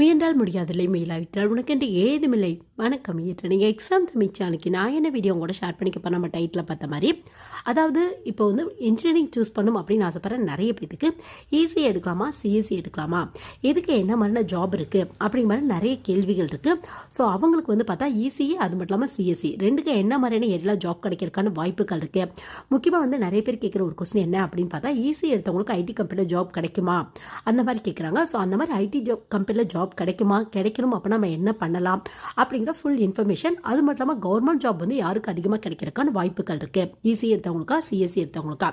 முயன்றால் முடியாதில்லை மேலாவிட்டால் உனக்கென்று ஏதுமில்லை. வணக்கம் ஏற்ற நீங்கள் எக்ஸாம் தமிச்சானுக்கு நான் என்ன வீடியோ கூட ஷேர் பண்ணிக்க நம்ம டைட்டில் பார்த்த மாதிரி. அதாவது இப்போ வந்து இன்ஜினியரிங் சூஸ் பண்ணும் அப்படின்னு ஆசைப்படுற நிறைய பேத்துக்கு ஈஸி எடுக்கலாமா? சிஎஸ்சி எடுக்கலாமா? எதுக்கு என்ன மாதிரின ஜாப் இருக்குது அப்படிங்கிற மாதிரி நிறைய கேள்விகள் இருக்குது ஸோ அவங்களுக்கு வந்து பார்த்தா ஈஸியே அது மட்டும் இல்லாமல் சிஎஸ்சி ரெண்டுக்கு என்ன மாதிரியான எல்லா ஜாப் கிடைக்கிறதுக்கான வாய்ப்புகள் இருக்குது முக்கியமாக வந்து நிறைய பேர் கேட்குற ஒரு கொஸ்டின் என்ன அப்படின்னு பார்த்தா ஈஸி எடுத்தவங்களுக்கு ஐடி கம்பெனியில் ஜாப் கிடைக்குமா? அந்த மாதிரி கேட்குறாங்க. ஸோ அந்த மாதிரி ஐடி ஜாப் கம்பெனியில் ஜாப் கிடைக்குமா? கிடைக்கணும். அப்போ நம்ம என்ன பண்ணலாம்? அப்படிங்கிற ஃபுல் இன்ஃபர்மேஷன் அது மட்டும் இல்லாமல் கவர்மெண்ட் ஜாப் வந்து யாருக்கு அதிகமாக கிடைக்கிறதுக்கான வாய்ப்புகள் இருக்கு? இசி எடுத்தவங்களுக்கா? சிஎஸ்சி எடுத்தவங்களுக்கா?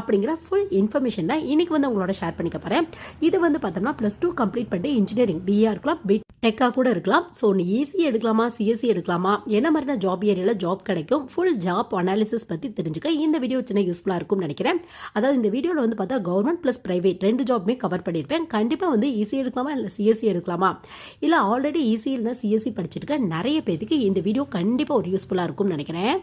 அப்படிங்கிற ஃபுல் இன்ஃபர்மேஷன் தான் இன்னைக்கு வந்து உங்களோட ஷேர் பண்ணிக்க போகிறேன் இது வந்து பார்த்தோம்னா ப்ளஸ் டூ கம்ப்ளீட் பண்ணிட்டு இன்ஜினியரிங் பிஏ இருக்கலாம் பி டெக்காக கூட இருக்கலாம். ஸோ நீ ஈஸி எடுக்கலாமா? சிஎஸ்சி எடுக்கலாமா? என்ன மாதிரியான ஜாப் ஏரியாவில் ஜாப் கிடைக்கும்? ஃபுல் ஜாப் அனாலிசிஸ் பற்றி தெரிஞ்சுக்க இந்த வீடியோ சின்ன யூஸ்ஃபுல்லாக இருக்கும்னு நினைக்கிறேன். அதாவது இந்த வீடியோவில் வந்து பார்த்தா கவர்மெண்ட் ப்ளஸ் ப்ரைவேட் ரெண்டு ஜாப்புமே கவர் பண்ணியிருப்பேன். கண்டிப்பாக வந்து ஈஸி எடுக்கலாமா? இல்லை சிஎஸ்சி எடுக்கலாமா? இல்லை ஆல்ரெடி ஈஸி இல்லைனா சிஎஸ்சி படிச்சிருக்க நிறைய பேருக்கு இந்த வீடியோ கண்டிப்பாக ஒரு யூஸ்ஃபுல்லாக இருக்கும்னு நினைக்கிறேன்.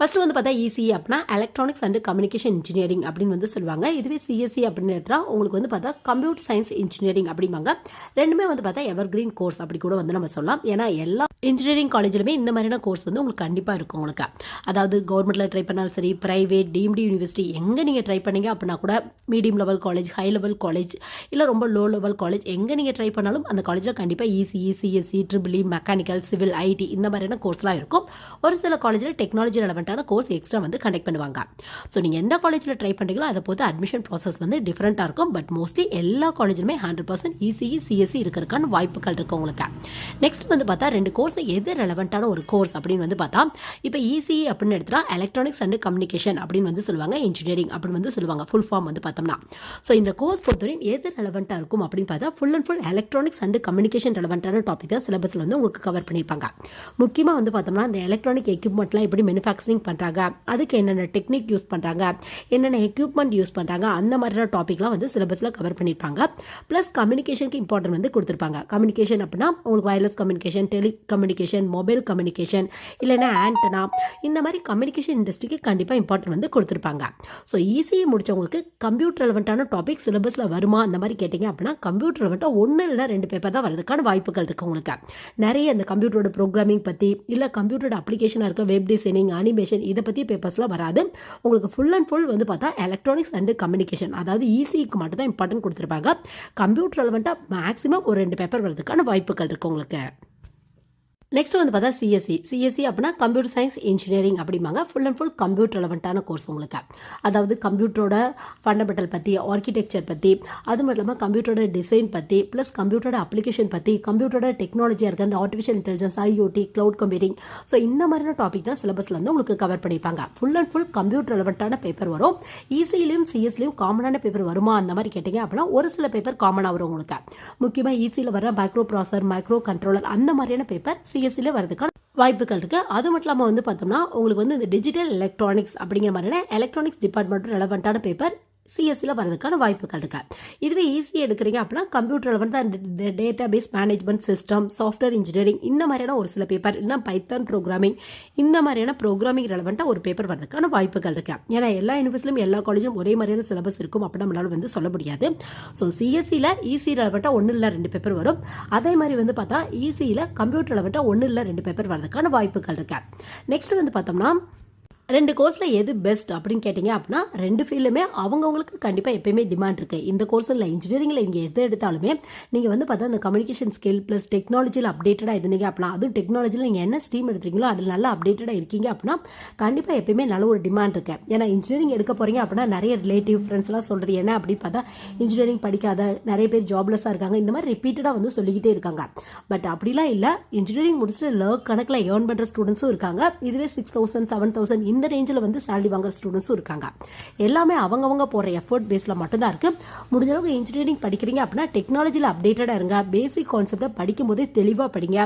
ஃபர்ஸ்ட் வந்து பார்த்தா இசி அப்படின்னா எலக்ட்ரானிக்ஸ் அண்ட் கம்யூனிகேஷன் இன்ஜினியரிங் அப்படின்னு வந்து சொல்லுவாங்க. இதுவே சிஎஸ்சி அப்படின்னு எடுத்தா உங்களுக்கு வந்து பார்த்தா கம்ப்யூட்டர் சயின்ஸ் இன்ஜினியரிங் அப்படிம்பாங்க. ரெண்டுமே வந்து பார்த்தா எவர் கிரீன் கோர்ஸ் அப்படி கூட வந்து நம்ம சொல்லலாம். ஏன்னா எல்லா இன்ஜினியரிங் காலேஜிலுமே இந்த மாதிரியான கோர்ஸ் வந்து உங்களுக்கு கண்டிப்பாக இருக்கும் உங்களுக்கு. அதாவது கவர்மெண்ட்டில் ட்ரை பண்ணாலும் சரி ப்ரைவேட் டீம்டு யூனிவர்சிட்டி எங்கே நீங்கள் ட்ரை பண்ணீங்க அப்படின்னா கூட medium level college high level college இல்லை ரொம்ப லோ லெவல் காலேஜ் எங்கே நீங்கள் ட்ரை பண்ணாலும் அந்த காலேஜில் கண்டிப்பாக ECE CSC triple E mechanical civil IT இந்த மாதிரியான கோர்ஸ்லாம் இருக்கும். ஒரு சில காலேஜில் டெக்னாலஜி ரெலவெண்ட்டான கோர்ஸ் எக்ஸ்ட்ரா வந்து கண்டக்ட் பண்ணுவாங்க. ஸோ நீங்கள் எந்த காலேஜில் ட்ரை பண்ணுறீங்களோ அதை பொறுத்து அட்மிஷன் ப்ராசஸ் வந்து டிஃப்ரெண்ட்டாக இருக்கும். பட் மோஸ்ட்லி எல்லா காலேஜுமே ஹண்ட்ரட் பர்சன்ட் இசிஇ சிஎஸ்சி இருக்கிறதுக்கான வாய்ப்புகள் இருக்கும் உங்களுக்கு. நெக்ஸ்ட் வந்து பார்த்தா ரெண்டு கோர்ஸ் எது ரெலவெண்ட்டான ஒரு கோர்ஸ் அப்படின்னு வந்து பார்த்தா இப்போ இசிஇ அப்படின்னு எடுத்துட்டா எலக்ட்ரானிக்ஸ் அண்ட் கம்யூனிகேஷன் அப்படின்னு வந்து சொல்லுவாங்க இன்ஜினியரிங் அப்படின்னு வந்து சொல்லுவாங்க ஃபுல் ஃபார்ம் வந்து பார்த்தோம்னா. ஸோ இந்த கோர்ஸ் பொறுத்தவரையும் எது ரெலவெண்ட்டாக இருக்கும் அப்படின்னு பார்த்தா full and full electronics and communication ரெலவெண்ட்டான topic தான் சிலபஸில் வந்து உங்களுக்கு கவர் பண்ணியிருப்பாங்க. முக்கியமாக வந்து பார்த்தோம்னா இந்த எலக்ட்ரானிக் எக்யூப்மெண்ட்லாம் எப்படி மேனுஃபேக்சரிங் பண்ணுறாங்க அதுக்கு என்னென்ன டெக்னிக் யூஸ் பண்ணுறாங்க என்னென்ன எக்யூப்மெண்ட் யூஸ் பண்ணுறாங்க அந்த மாதிரியான டாப்பிக்லாம் வந்து சிலபஸில் கவர் பண்ணியிருப்பாங்க. ப்ளஸ் கம்யூனிகேஷனுக்கு இம்பார்ட்டன்ட் வந்து கொடுத்துருப்பாங்க. கம்யூனிகேஷன் அப்படின்னா உங்களுக்கு wireless communication tele communication mobile communication இல்லைன்னா ஆண்டனா இந்த மாதிரி கம்யூனிகேஷன் இண்டஸ்ட்ரிக்கு கண்டிப்பாக இம்பார்ட்டன்ட் வந்து கொடுத்துருப்பாங்க. ஸோ ஈஸியை முடிச்சவங்களுக்கு கம்ப்யூட்டர் ரெலவெண்ட்டான டாபிக் சிலபஸில் வருமா? அந்த மாதிரி கேட்டிங்க அப்படின்னா கம்ப்யூட்டர் ரெலவெண்ட்டாக ஒன்று இல்லை ரெண்டு பேப்பர் தான் வரதுக்கான வாய்ப்புகள் இருக்குது உங்களுக்கு. நிறைய இந்த கம்ப்யூட்டரோட ப்ரோக்ராமிங் பற்றி இல்லை கம்ப்யூட்டரோட அப்ளிகேஷனாக இருக்க வெப் டிசைனிங் அனிமேஷன் இதை பற்றி பேப்பர்ஸ்லாம் வராது. உங்களுக்கு ஃபுல் அண்ட் ஃபுல் வந்து பார்த்தா எலக்ட்ரானிக்ஸ் அண்ட் கம்யூனிகேஷன் அதாவது ஈஸிக்கு மட்டும் தான் இம்பார்ட்டன்ட் கொடுத்துருப்பாங்க. கம்ப்யூட்டர் ரெலவெண்ட்டாக மேக்ஸிமம் ஒரு ரெண்டு பேப்பர் வரதுக்கான வாய்ப்புகள் இருக்குது உங்களுக்கு. நெக்ஸ்ட் வந்து பார்த்தா சிஎஸ்சி சிஎஸ்சி அப்படின்னா கம்ப்யூட்டர் சயின்ஸ் இன்ஜினியரிங் அப்படிம்பாங்க. ஃபுல் அண்ட் ஃபுல் கம்ப்யூட்டர் ரெலவெண்ட்டான கோர்ஸ் உங்களுக்கு. அதாவது கம்ப்யூட்டரோட ஃபண்டமெண்டல் பற்றி ஆர்கிடெக்சர் பற்றி அது மட்டும் இல்லாமல் கம்ப்யூட்டரோட டிசைன் பற்றி ப்ளஸ் கம்ப்யூட்டரோட அப்ளிகேஷன் பற்றி கம்ப்யூட்டரோட டெக்னாலஜியாக இருக்குது அந்த artificial intelligence IoT cloud computing so இந்த மாதிரியான டாபிக் தான் சிலபஸில் வந்து உங்களுக்கு கவர் பண்ணியிருப்பாங்க ஃபுல் அண்ட் ஃபுல் கம்ப்யூட்டர் ரெலவெண்ட்டான பேப்பர் வரும். ஈஸிலையும் சிஎஸ்லையும் காமனான பேப்பர் வருமா? அந்த மாதிரி கேட்டிங்க அப்படின்னா ஒரு சில பேப்பர் காமனாக வரும் உங்களுக்கு. முக்கியமாக ஈஸியில் வர மைக்ரோ ப்ராசர் மைக்ரோ கண்ட்ரோலர் அந்த மாதிரியான பேப்பர் சிஎஸ்சியில் வரதுக்கான வாய்ப்புகள் இருக்குது அது மட்டும் இல்லாமல் வந்து பார்த்தோம்னா உங்களுக்கு வந்து இந்த டிஜிட்டல் எலக்ட்ரானிக்ஸ் அப்படிங்கிற மாதிரியான எலக்ட்ரானிக்ஸ் டிபார்ட்மெண்ட்டும் ரெலவெண்ட்டான பேப்பர் சிஎஸ்சியில் வரதுக்கான வாய்ப்புகள் இருக்கு? இதுவே ஈஸி எடுக்கிறீங்க அப்படின்னா கம்ப்யூட்டரில் வந்து அந்த database management system software engineering இந்த மாதிரியான ஒரு சில பேப்பர் இல்லைனா பைத்தான் ப்ரோக்ராமிங் இந்த மாதிரியான ப்ரோக்ராமிங் ரெலவெண்ட்டாக ஒரு பேப்பர் வரதுக்கான வாய்ப்புகள் இருக்கு? ஏன்னா எல்லா யூனிவர்சிட்டிலும் எல்லா காலேஜும் ஒரே மாதிரியான சிலபஸ் இருக்கும் அப்படி நம்மளால் வந்து சொல்ல முடியாது. ஸோ சிஎஸ்சியில் ஈஸி ரெலவெண்ட்டாக ஒன்று இல்லை ரெண்டு பேப்பர் வரும். அதே மாதிரி வந்து பார்த்தா ஈஸியில் கம்ப்யூட்டர் ரெலவெண்ட்டாக ஒன்று இல்லை ரெண்டு பேப்பர் வரதுக்கான வாய்ப்புகள் இருக்கு? நெக்ஸ்ட் வந்து பார்த்தோம்னா ரெண்டு கோர்ஸில் எது பெஸ்ட் அப்படின்னு கேட்டிங்க அப்படின்னா ரெண்டு ஃபீல்டுமே அவங்கவுங்களுக்கு கண்டிப்பாக எப்பயுமே டிமாண்ட் இருக்குது இந்த கோர்ஸ் இல்லை இன்ஜினியரிங்கில் இங்கே எது எடுத்தாலுமே நீங்கள் வந்து பார்த்தா அந்த கம்யூனிகேஷன் ஸ்கில் ப்ளஸ் டெக்னாலஜியில் அப்டேட்டடாக இருந்தீங்க அப்படின்னா அதுவும் டெக்னாலஜியில் நீங்கள் என்ன ஸ்ட்ரீம் எடுத்துறீங்களோ அதில் நல்லா அப்டேட்டடாக இருக்கீங்க அப்படின்னா கண்டிப்பாக எப்பயுமே நல்ல ஒரு டிமாண்ட் இருக்குது ஏன்னா இன்ஜினியரிங் எடுக்க போகிறீங்க அப்படின்னா நிறைய ரிலேட்டிவ் ஃப்ரெண்ட்ஸ்லாம் சொல்கிறது என்ன அப்படின்னு பார்த்தா இன்ஜினியரிங் படிக்காத நிறைய பேர் ஜாப்லெஸ்ஸாக இருக்காங்க. இந்த மாதிரி ரிப்பீட்டடாக வந்து சொல்லிக்கிட்டே இருக்காங்க. பட் அப்படிலாம் இல்லை. இன்ஜினியரிங் முடிச்சுட்டு லேக் கணக்கில் ஏர்ன் பண்ணுற ஸ்டூடெண்ட்ஸும் இருக்காங்க. இதுவே சிக்ஸ் தௌசண்ட் செவன் தௌசண்ட் இந்த ரேஞ்சில் வந்து சேலரி வாங்குற ஸ்டூடெண்ட்ஸும் இருக்காங்க. எல்லாமே அவங்கவங்க போடுற எஃபர்ட் பேஸில் மட்டும்தான் இருக்குது முடிஞ்ச அளவுக்கு இன்ஜினியரிங் படிக்கிறீங்க அப்படின்னா டெக்னாலஜியில் அப்டேட்டடாக இருங்க. பேசிக் கான்செப்டை படிக்கும் போதே தெளிவாக படிங்க.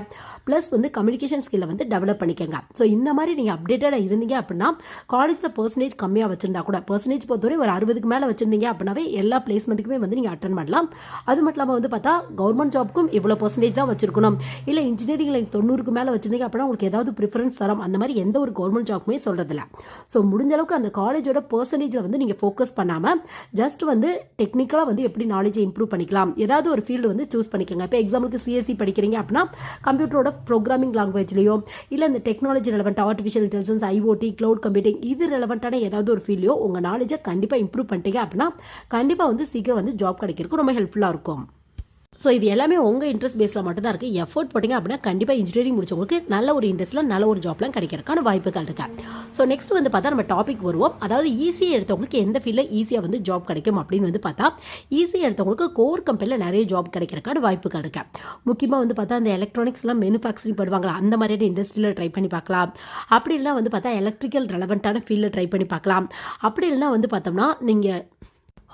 ப்ளஸ் வந்து கம்யூனிகேஷன் ஸ்கில்லை வந்து டெவலப் பண்ணிக்கோங்க. ஸோ இந்த மாதிரி நீங்கள் அப்டேட்டடாக இருந்தீங்க அப்படின்னா காலேஜில் பர்சன்டேஜ் கம்மியாக வச்சிருந்தா கூட பர்சன்டேஜ் பொறுத்தவரை ஒரு அறுபதுக்கு மேலே வச்சிருந்தீங்க அப்படின்னாவே எல்லா பிளேஸ்மெண்ட்டுக்குமே வந்து நீங்கள் அட்டன் பண்ணலாம். அது மட்டும் இல்லாமல் வந்து பார்த்தா கவர்மெண்ட் ஜாப்க்கும் இவ்வளோ பர்சன்டேஜ் தான் வச்சிருக்கணும். இல்லை இன்ஜினியரிங்கில் தொண்ணூறுக்கு மேலே வச்சிருந்தீங்க அப்படின்னா உங்களுக்கு ஏதாவது ப்ரிஃபரன்ஸ் தரம். அந்த மாதிரி எந்த ஒரு கவர்மெண்ட் ஜாப்மே சொல்கிறதில்ல இல்லை ஸோ முடிஞ்ச அளவுக்கு அந்த காலேஜோட பர்சன்டேஜில் வந்து நீங்கள் ஃபோக்கஸ் பண்ணாமல் ஜஸ்ட் வந்து டெக்னிக்கலாக வந்து எப்படி நாலேஜை இம்ப்ரூவ் பண்ணிக்கலாம். ஏதாவது ஒரு ஃபீல்டு வந்து சூஸ் பண்ணிக்கோங்க. இப்போ எக்ஸாம்பிளுக்கு சிஎஸ்சி படிக்கிறீங்க அப்படின்னா கம்ப்யூட்டரோட ப்ரோக்ராமிங் லாங்குவேஜ்லையோ இல்லை இந்த technology relevant artificial intelligence IoT cloud computing இது ரெலவெண்ட்டான ஏதாவது ஒரு ஃபீல்டையோ உங்கள் நாலேஜை கண்டிப்பாக இம்ப்ரூவ் பண்ணிட்டீங்க அப்படின்னா கண்டிப்பாக வந்து சீக்கிரம் வந்து ஜாப் கிடைக்கிறதுக்கு ரொம்ப ஹெல்ப்ஃபுல்லாக இருக்கும். ஸோ இது எல்லாமே உங்கள் இன்ட்ரெஸ்ட் பேஸில் மட்டும்தான் இருக்குது எஃபோர்ட் போட்டிங்க அப்படின்னா கண்டிப்பாக இன்ஜினியரிங் முடிச்சவங்களுக்கு நல்ல ஒரு இன்ட்ரெஸ்ட்டில் நல்ல ஒரு ஜாப்லாம் கிடைக்கிறதுக்கான வாய்ப்புகள் இருக்கா. ஸோ நெக்ஸ்ட் வந்து பார்த்தா நம்ம டாபிக் வருவோம். அதாவது ஈஸியாக எடுத்தவங்களுக்கு எந்த ஃபீல்டில் ஈஸியாக வந்து ஜாப் கிடைக்கும் அப்படின்னு வந்து பார்த்தா ஈஸியாக எடுத்தவங்களுக்கு கோர் கம்பெனியில் நிறைய ஜாப் கிடைக்கிறதுக்கான வாய்ப்புகள் இருக்கா. முக்கியமாக வந்து பார்த்தா அந்த எலக்ட்ரானிக்ஸ்லாம் மேனுஃபேக்சரிங் பண்ணுவாங்களா? அந்த மாதிரியான இண்டஸ்ட்ரியில் ட்ரை பண்ணி பார்க்கலாம். அப்படி இல்லைனா வந்து பார்த்தா எலக்ட்ரிக்கல் ரெலவெண்ட்டான ஃபீல்டில் ட்ரை பண்ணி பார்க்கலாம். அப்படி இல்லைனா வந்து பார்த்தோம்னா நீங்கள்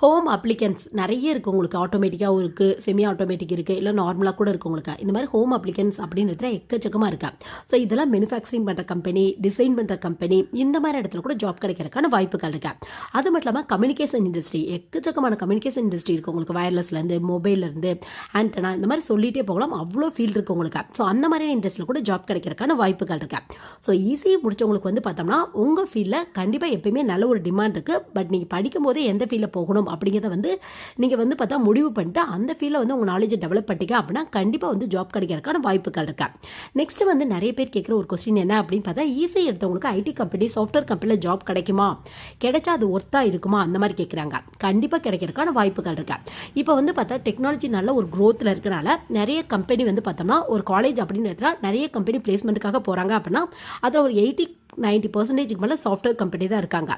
ஹோம் அப்ளிகன்ஸ் நிறைய இருக்குது உங்களுக்கு. ஆட்டோமேட்டிக்காகவும் இருக்குது செமி ஆட்டோமேட்டிக் இருக்குது இல்லை நார்மலாக கூட இருக்குது உங்களுக்கு. இந்த மாதிரி ஹோம் அப்ளிகன்ஸ் அப்படின்றதுல எக்கச்சக்கமாக இருக்கா. ஸோ இதெல்லாம் மேனுஃபேக்சரிங் பண்ணுற கம்பெனி டிசைன் பண்ணுற கம்பெனி இந்த மாதிரி இடத்துல கூட ஜாப் கிடைக்கிறதுக்கான வாய்ப்புகள் இருக்கா. அது மட்டும் இல்லாமல் கம்யூனிகேஷன் இண்டஸ்ட்ரி எக்கச்சக்கமான கம்யூனிகேஷன் இண்டஸ்ட்ரி இருக்குது உங்களுக்கு. வயர்லெஸ்லேருந்து மொபைல்லேருந்து ஆண்டனா இந்த மாதிரி சொல்லிகிட்டே போகலாம். அவ்வளோ ஃபீல்டு இருக்குது உங்களுக்கு. ஸோ அந்த மாதிரியான இண்டஸ்ட்ரியில் கூட ஜாப் கிடைக்கிறதுக்கான வாய்ப்புகள் இருக்கா. ஸோ ஈஸி முடிச்சவங்களுக்கு வந்து பார்த்தோம்னா உங்கள் ஃபீல்டில் கண்டிப்பாக எப்பயுமே நல்ல ஒரு டிமாண்ட் இருக்குது பட் நீங்கள் படிக்கும் போதே எந்த ஃபீல்டில் போகணும் அப்படிங்கிறத வந்து நீங்கள் வந்து பார்த்தா முடிவு பண்ணிட்டு அந்த ஃபீல்டில் வந்து உங்கள் நாலேஜை டெவலப் பண்ணிட்டீங்க அப்படின்னா கண்டிப்பாக வந்து ஜாப் கிடைக்கிறதுக்கான வாய்ப்புகள் இருக்கா? நெக்ஸ்ட் வந்து நிறைய பேர் கேட்குற ஒரு கொஸ்டின் என்ன அப்படின்னு பார்த்தா ஈஸி எடுத்தவங்களுக்கு ஐடி கம்பெனி சாஃப்ட்வேர் கம்பெனியில் ஜாப் கிடைக்குமா? கிடைச்சா அது ஒர்த்தாக இருக்குமா? அந்த மாதிரி கேட்குறாங்க. கண்டிப்பாக கிடைக்கிறதுக்கான வாய்ப்புகள் இருக்கா? இப்போ வந்து பார்த்தா டெக்னாலஜி நல்ல ஒரு க்ரோத்தில் இருக்கிறனால நிறைய கம்பெனி வந்து பார்த்தோம்னா ஒரு காலேஜ் அப்படின்னு எடுத்தால் நிறைய கம்பெனி பிளேஸ்மெண்ட்டுக்காக போகிறாங்க அப்படின்னா அதை ஒரு எயிட்டி நைன்ட்டி பர்சன்டேஜுக்கு மேலே சாஃப்ட்வேர் கம்பெனி தான் இருக்காங்க.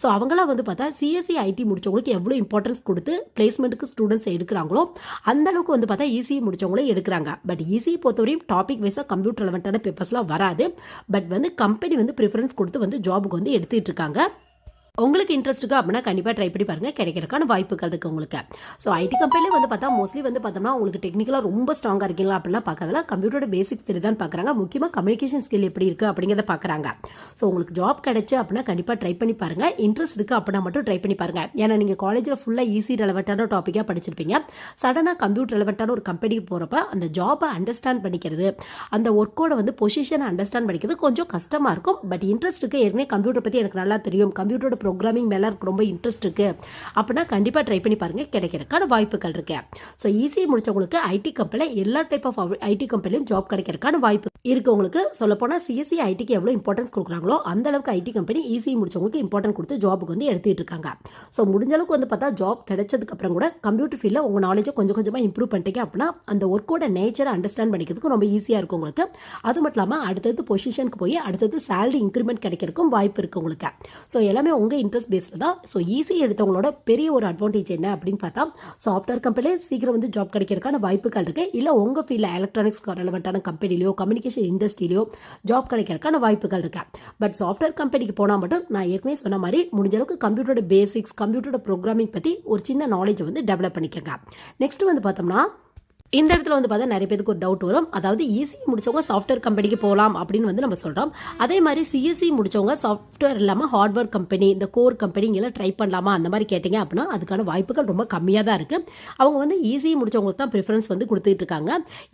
ஸோ அவங்களாம் வந்து பார்த்தா சிஎஸ்சி ஐடி முடிச்சவங்களுக்கு எவ்வளோ இம்பார்ட்டன்ஸ் கொடுத்து பிளேஸ்மெண்ட்டுக்கு ஸ்டூடெண்ட்ஸ் எடுக்கிறாங்களோ அந்த அளவுக்கு வந்து பார்த்தா ஈஸி முடிச்சவங்களும் எடுக்கிறாங்க. பட் ஈஸி பொறுத்தவரையும் டாபிக் வைஸாக கம்ப்யூட்டர் ரெலவெண்ட்டான பேப்பர்ஸ்லாம் வராது. பட் வந்து கம்பெனி வந்து ப்ரிஃபரன்ஸ் கொடுத்து வந்து ஜாபுக்கு வந்து எடுத்துகிட்டு இருக்காங்க. உங்களுக்கு இன்ட்ரெஸ்ட் இருக்குது அப்படின்னா கண்டிப்பாக ட்ரை பண்ணி பாருங்கள் கிடைக்கிறதுக்கான வாய்ப்புகள் இருக்குது உங்களுக்கு. ஸோ ஐடி கம்பெனிலே வந்து பார்த்தா மோஸ்ட்லி வந்து பார்த்தோம்னா உங்களுக்கு டெக்னிக்கலாக ரொம்ப ஸ்ட்ராங்காக இருக்கீங்களா அப்படிலாம் பார்க்கறதுல கம்ப்யூட்டரோட பேசிக் ஸ்கில் தான் பார்க்குறாங்க. முக்கியமாக கம்யூனிகேஷன் ஸ்கில் எப்படி இருக்குது அப்படிங்கிறத பார்க்குறாங்க. ஸோ உங்களுக்கு ஜாப் கிடச்சி அப்படின்னா கண்டிப்பாக ட்ரை பண்ணி பாருங்கள் இன்ட்ரெஸ்ட் இருக்குது அப்படின்னா மட்டும் ட்ரை பண்ணி பாருங்கள் ஏன்னா நீங்கள் காலேஜில் ஃபுல்லாக ஈஸி ரெலவெண்ட்டான டாப்பிக்காக படிச்சிருப்பீங்க. சடனாக கம்ப்யூட்டர் ரெலவெண்ட்டான ஒரு கம்பெனிக்கு போகிறப்ப அந்த ஜாபை அண்டர்ஸ்டாண்ட் பண்ணிக்கிறது அந்த ஒர்க்கோட வந்து பொசிஷனை அண்டர்ஸ்டாண்ட் பண்ணிக்கிறது கொஞ்சம் கஷ்டமாக இருக்கும். பட் இன்ட்ரெஸ்ட் இருக்குது ஏற்கனவே கம்ப்யூட்டர் பற்றி எனக்கு நல்லா தெரியும். கம்ப்யூட்டரோட ப்ரோக்ராமிங் மேலே எனக்கு ரொம்ப இன்ட்ரெஸ்ட் இருக்குது அப்படின்னா கண்டிப்பாக ட்ரை பண்ணி பாருங்கள் கிடைக்கிறதுக்கான வாய்ப்புகள் இருக்கு. ஸோ ஈஸி முடிச்சவங்களுக்கு ஐடி கம்பெனியில் எல்லா டைப் ஆஃப் ஐடி கம்பெனிலையும் ஜாப் கிடைக்கிறதுக்கான வாய்ப்பு இருக்கவங்களுக்கு சொல்லப்போனால் சிஎஸ்சி ஐடிக்கு எவ்வளோ இம்பார்ட்டன்ஸ் கொடுக்குறாங்களோ அந்த அளவுக்கு ஐடி கம்பெனி ஈஸி முடிச்சவங்களுக்கு இம்பார்ட்டன்ட் கொடுத்து ஜாபுக்கு வந்து எடுத்துகிட்டு இருக்காங்க. ஸோ முடிஞ்ச அளவுக்கு வந்து பார்த்தா ஜாப் கிடைச்சதுக்கப்புறம் கூட கம்ப்யூட்டர் ஃபீல்டில் உங்கள் நாலேஜை கொஞ்சம் கொஞ்சமாக இம்ப்ரூவ் பண்ணிட்டீங்க அப்படின்னா அந்த ஒர்க்கோட நேச்சரை அண்டர்ஸ்டாண்ட் பண்ணிக்கிறதுக்கு ரொம்ப ஈஸியாக இருக்கும் உங்களுக்கு. அது மட்டும் இல்லாமல் அடுத்தது பொசிஷனுக்கு போய் அடுத்தது சேலரி இன்க்ரிமெண்ட் கிடைக்கிறதுக்கும் வாய்ப்பு இருக்குது உங்களுக்கு. ஸோ எல்லாமே உங்கள் இன்ட்ரெஸ்ட் பேஸில் தான். ஸோ ஈஸி எடுத்தவங்களோட பெரிய ஒரு அட்வான்டேஜ் என்ன அப்படின்னு பார்த்தா சாஃப்ட்வேர் கம்பெனிலே சீக்கிரம் வந்து ஜாப் கிடைக்கிறதுக்கான வாய்ப்புகள் இருக்குது இல்லை உங்கள் ஃபீல்டில் எலக்ட்ரானிக்ஸ் ரெலவெண்ட்டான கம்பெனிலையோ கம்யூனிகேஷன் இண்டஸ்ட்ரியிலையோ ஜாப் கிடைக்கிறதுக்கான வாய்ப்புகள் இருக்கு. பட் சாஃப்ட்வேர் கம்பெனிக்கு போனால் மட்டும் நான் ஏற்கனவே சொன்ன மாதிரி முடிஞ்ச அளவுக்கு கம்ப்யூட்டரோட பேசிக்ஸ் கம்ப்யூட்டரோட ப்ரோக்ராமிங் பற்றி ஒரு சின்ன நாலேஜ் வந்து டெவலப் பண்ணிக்கோங்க. நெக்ஸ்ட் வந்து பார்த்தோம்னா இந்த இடத்துல வந்து பார்த்தா நிறைய பேருக்கு ஒரு டவுட் வரும். அதாவது ஈஸி முடிச்சவங்க சாஃப்ட்வேர் கம்பெனிக்கு போகலாம் அப்படின்னு வந்து நம்ம சொல்கிறோம் அதே மாதிரி சிஎஸ்சி முடிச்சவங்க சாஃப்ட்வேர் இல்லாமல் ஹார்ட்வேர் கம்பெனி இந்த கோர் கம்பெனி இங்கெல்லாம் ட்ரை பண்ணலாமா? அந்த மாதிரி கேட்டிங்க அப்படின்னா அதுக்கான வாய்ப்புகள் ரொம்ப கம்மியாக தான் இருக்குது அவங்க வந்து ஈஸி முடிச்சவங்களுக்கு தான் ப்ரிஃபரன்ஸ் வந்து கொடுத்துட்டு இருக்காங்க.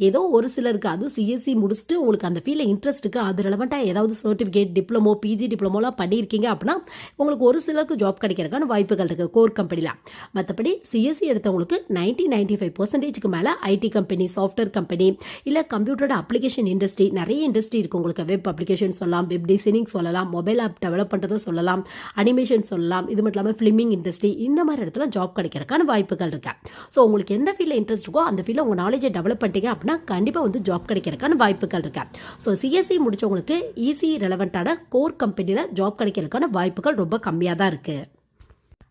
ஏதோ ஒரு சிலருக்கு அதுவும் சிஎஸ்சி முடிச்சுட்டு உங்களுக்கு அந்த ஃபீல்டில் இன்ட்ரெஸ்ட் இருக்குது அது ரிலவெண்ட்டாக ஏதாவது சர்டிஃபிகேட் டிப்ளமோ பிஜி டிப்ளமோலாம் பண்ணியிருக்கீங்க அப்படின்னா உங்களுக்கு ஒரு சிலருக்கு ஜாப் கிடைக்கிறதுக்கான வாய்ப்புகள் இருக்குது கோர் கம்பெனியில் மற்றபடி சிஎஸ்சி எடுத்தவங்களுக்கு நைன்டி நைன்டி ஃபைவ் பர்சன்டேஜ்க்கு மேலே ஐடி கம்பெனி சாஃப்ட்வேர் கம்பெனி இல்லை கம்ப்யூட்டரோட அப்ளிகேஷன் இண்டஸ்ட்ரி நிறைய இண்டஸ்ட்ரி இருக்குது உங்களுக்கு. வெப் அப்ளிகேஷன் சொல்லலாம் வெப் டிசைனிங் சொல்லலாம் மொபைல் ஆப் டெவலப் பண்ணுறதும் சொல்லலாம் அனிமேஷன் சொல்லலாம். இது மட்டும் இல்லாமல் ஃபிலிமிங் இண்டஸ்ட்ரி இந்த மாதிரி இடத்துல ஜாப் கிடைக்கிறதுக்கான வாய்ப்புகள் இருக்குது ஸோ உங்களுக்கு எந்த ஃபீல்டில் இன்ட்ரெஸ்ட் இருக்கோ அந்த ஃபீல்டில் உங்கள் நாலேஜை டெவலப் பண்ணிட்டீங்க அப்படின்னா கண்டிப்பாக வந்து ஜாப் கிடைக்கிறதுக்கான வாய்ப்புகள் இருக்குது ஸோ சிஎஸ்சி முடிச்சவங்களுக்கு ஈஸி ரெலவெண்ட்டான கோர் கம்பெனியில் ஜாப் கிடைக்கிறதுக்கான வாய்ப்புகள் ரொம்ப கம்மியாக தான் இருக்குது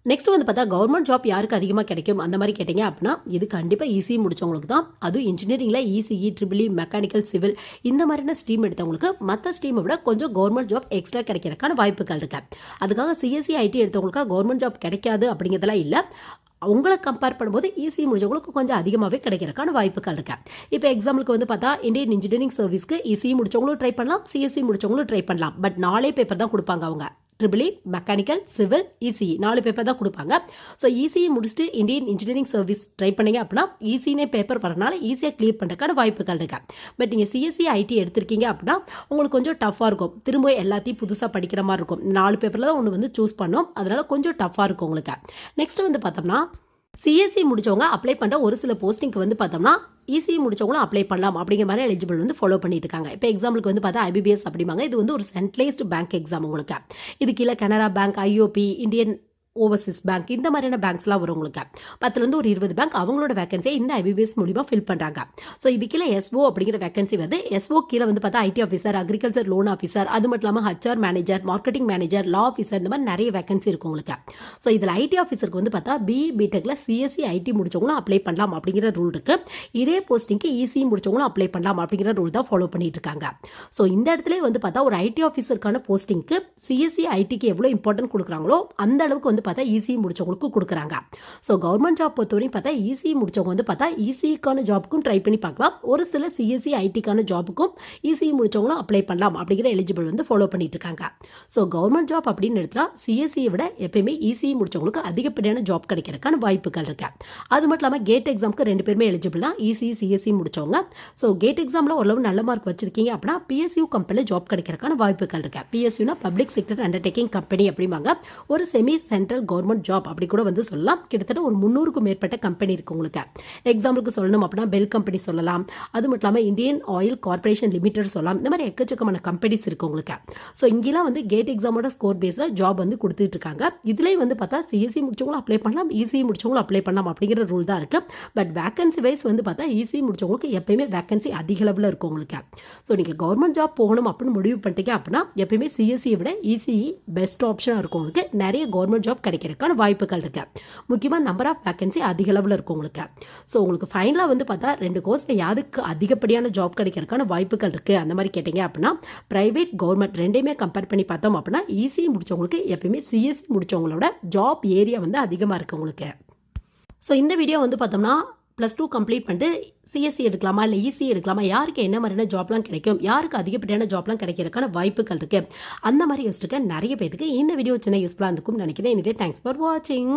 நெக்ஸ்ட் வந்து பார்த்தா கவர்மெண்ட் ஜாப் யாருக்கு அதிகமாக கிடைக்கும்? அந்த மாதிரி கேட்டிங்க அப்படின்னா இது கண்டிப்பாக ஈஸி முடிச்சவங்களுக்கு தான். அதுவும் இன்ஜினியரிங்கில் ECE triple E mechanical civil இந்த மாதிரியான ஸ்ட்ரீம் எடுத்தவங்களுக்கு மற்ற ஸ்ட்ரீமை விட கொஞ்சம் கவர்மெண்ட் ஜாப் எக்ஸ்ட்ரா கிடைக்கிறதுக்கான வாய்ப்புகள் இருக்கு. அதுக்காக சிஎஸ்சி ஐடி எடுத்தவங்களுக்கு கவர்மெண்ட் ஜாப் கிடைக்காது அப்படிங்கிறதெல்லாம் இல்லை. உங்களை கம்பேர் பண்ணும்போது ஈஸி முடிஞ்சவங்களுக்கு கொஞ்சம் அதிகமாகவே கிடைக்கிறதுக்கான வாய்ப்புகள் இருக்கு. இப்போ எக்ஸாம்பிளுக்கு வந்து பார்த்தா இந்தியன் இன்ஜினியரிங் சர்வீஸ்க்கு ஈஸி முடிச்சவங்களும் ட்ரை பண்ணலாம் சிஎஸ்சி முடிச்சவங்களும் ட்ரை பண்ணலாம். பட் நாளே பேப்பர் தான் கொடுப்பாங்க அவங்க. Triple E mechanical civil ECE நாலு பேப்பர் தான் கொடுப்பாங்க. ஸோ இசிஇ முடிச்சுட்டு இந்தியன் இன்ஜினியரிங் சர்வீஸ் ட்ரை பண்ணீங்க அப்படின்னா ஈஸினே பேப்பர் வரனால ஈஸியாக கிளியர் பண்ணுறதுக்கான வாய்ப்புகள் இருக்கு. பட் நீங்கள் சிஎஸ்சி ஐடி எடுத்திருக்கீங்க அப்படின்னா உங்களுக்கு கொஞ்சம் டஃப்பாக இருக்கும். திரும்ப எல்லாத்தையும் புதுசாக படிக்கிற மாதிரி இருக்கும். நாலு பேப்பரில் தான் ஒன்று வந்து சூஸ் பண்ணோம். அதனால கொஞ்சம் டஃப்பாக இருக்கும் உங்களுக்கு. நெக்ஸ்ட் வந்து பார்த்தோம்னா சிஎஸ்சி முடிச்சவங்க அப்ளை பண்ணுற ஒரு சில போஸ்டிங்க்கு வந்து பார்த்தோம்னா இசி முடிச்சவங்களும் அப்ளை பண்ணலாம் அப்படிங்கிற மாதிரி எலிஜிபிள் வந்து ஃபாலோ பண்ணிட்டு இருக்காங்க. இப்போ எக்ஸாம்பிளுக்கு வந்து பார்த்தா ஐபிபிஎஸ் அப்படிம்பாங்க. இது வந்து ஒரு சென்ட்ரலைஸ்டு பேங்க் எக்ஸாம் உங்களுக்கு. இது கீழே Canara bank IOB Indian overseas bank இந்த மாதிரியான பேங்க்ஸ்லாம் வரும் உங்களுக்கு பத்துலேருந்து ஒரு இருபது பேங்க் அவங்களோட வேகன்சியை இந்த ஐபிபிஎஸ் மூலிமா ஃபில் பண்ணுறாங்க ஸோ இது கீழே எஸ்ஓ அப்படிங்கிற வேகன்சி வந்து எஸ்ஓ கீழே வந்து பார்த்தா IT officer agriculture loan officer அது மட்டும் இல்லாமல் HR manager marketing manager law officer இந்த மாதிரி நிறைய வேகன்சி இருக்கும் உங்களுக்கு. ஸோ இதில் ஐடி ஆஃபீஸருக்கு வந்து பார்த்தா பிஇ பிடெக்கில் சிஎஸ்சி ஐடி முடிச்சவங்களும் அப்ளை பண்ணலாம் அப்படிங்கிற ரூல் இருக்கு. இதே போஸ்டிங்க்கு இசி முடிச்சவங்களும் அப்ளை பண்ணலாம் அப்படிங்கிற ரூல் தான் ஃபாலோ பண்ணிட்டு இருக்காங்க. ஸோ இந்த இடத்துல வந்து பார்த்தா ஒரு ஐடி ஆஃபீஸருக்கான போஸ்டிங்க்கு சிஎஸ்சி ஐடிக்கு எவ்வளோ இம்பார்ட்டன்ட் கொடுக்குறாங்களோ அந்த அளவுக்கு வந்து பார்த்தா ஈஸி முடிச்சவங்களுக்கு கொடுக்குறாங்க. ஸோ கவர்மெண்ட் ஜாப் பொறுத்தவரையும் பார்த்தா ஈஸி முடிச்சவங்க வந்து பார்த்தா ஈஸிக்கான ஜாப்புக்கும் ட்ரை பண்ணி பார்க்கலாம். ஒரு சில சிஎஸ்சி ஐடிக்கான ஜாப்புக்கும் ஈஸி முடிச்சவங்களும் அப்ளை பண்ணலாம் அப்படிங்கிற எலிஜிபிள் வந்து ஃபாலோ பண்ணிட்டு இருக்காங்க. ஸோ கவர்மெண்ட் ஜாப் அப்படின்னு எடுத்தா சிஎஸ்சியை விட எப்பயுமே ஈஸி முடிச்சவங்களுக்கு அதிகப்படியான ஜாப் கிடைக்கிறதுக்கான வாய்ப்புகள் இருக்கு. அது மட்டும் இல்லாமல் கேட் எக்ஸாமுக்கு ரெண்டு பேருமே எலிஜிபிள் தான். ஈஸி சிஎஸ்சி முடிச்சவங்க. ஸோ கேட் எக்ஸாமில் ஓரளவு நல்ல மார்க் வச்சிருக்கீங்க அப்படின்னா பிஎஸ்யூ கம்பெனியில் ஜாப் கிடைக்கிறதுக்கான வாய்ப்புகள் இருக்கு. பிஎஸ்யூனா பப்ளிக் செக்டர் அண்டர்டேக்கிங் கம்பெனி அப்படிம்பாங்க. ஒரு செமி சென்ட்ரல் கவர்மெண்ட் ஜாப் அப்படி கூட வந்து சொல்லலாம். கிட்டத்தட்ட ஒரு முந்நூறுக்கும் மேற்பட்ட கம்பெனி இருக்குது உங்களுக்கு. எக்ஸாம்பிளுக்கு சொல்லணும் அப்படின்னா பெல் கம்பெனி சொல்லலாம். அது மட்டும் இல்லாமல் இந்தியன் ஆயில் கார்பரேஷன் லிமிடெட் சொல்லலாம். இந்த மாதிரி எக்கச்சக்கமான கம்பெனிஸ் இருக்குது உங்களுக்கு. ஸோ இங்கெல்லாம் வந்து கேட் எக்ஸாமோட ஸ்கோர் பேஸில் ஜாப் வந்து கொடுத்துட்டு இருக்காங்க. இதுலேயும் வந்து பார்த்தா சிஎஸ்சி முடிச்சவங்களும் அப்ளை பண்ணலாம். இசிஇ முடிச்சவங்களும் அப்ளை பண்ணலாம் அப்படிங்கிற ரூல் தான் இருக்குது பட் வேகன்சி வைஸ் வந்து பார்த்தா இசிஇ முடிச்சவங்களுக்கு எப்பயுமே வேகன்சி அதிக அளவில் இருக்கும் உங்களுக்கு. ஸோ நீங்கள் கவர்மெண்ட் ஜாப் போகணும் அப்படின்னு முடிவு பண்ணிட்டீங்க அப்படின்னா எப்பயுமே சிஎஸ்சியை விட இசிஇ பெஸ்ட் ஆப்ஷனாக இருக்கும் உங்களுக்கு. நிறைய கவர்மெண்ட் ஜாப் கிடைக்கிறதுக்கான வாய்ப்புகள் இருக்கு. முக்கியமாக நம்பர் ஆஃப் வேக்கன்சி அதிக அளவில் இருக்கும் உங்களுக்கு. ஸோ உங்களுக்கு ஃபைனலாக வந்து பார்த்தா ரெண்டு கோர்ஸில் யாருக்கு அதிகப்படியான ஜாப் கிடைக்கிறதுக்கான வாய்ப்புகள் இருக்குது அந்த மாதிரி கேட்டிங்க அப்படின்னா ப்ரைவேட் கவர்மெண்ட் ரெண்டையுமே கம்பேர் பண்ணி பார்த்தோம் அப்படின்னா ஈஸி முடிச்சவங்களுக்கு எப்பயுமே சிஎஸ்சி முடிச்சவங்களோட ஜாப் ஏரியா வந்து அதிகமாக இருக்குது உங்களுக்கு. ஸோ இந்த வீடியோ வந்து பார்த்தோம்னா ப்ளஸ் டூ கம்ப்ளீட் பண்ணிட்டு சிஎஸ்சி எடுக்கலாமா? இல்லை இசி எடுக்கலாமா? யாருக்கு என்ன மாதிரியான ஜாப்லாம் கிடைக்கும்? யாருக்கு அதிகப்படியான ஜாப்லாம் கிடைக்கிறதுக்கான வாய்ப்புகள் இருக்குது அந்த மாதிரி யோசிச்சுக்க நிறைய பேருக்கு இந்த வீடியோ சின்ன யூஸ்ஃபுல்லாக இருந்துக்கும் நினைக்கிறேன். எனவே தேங்க்ஸ் ஃபார் வாட்சிங்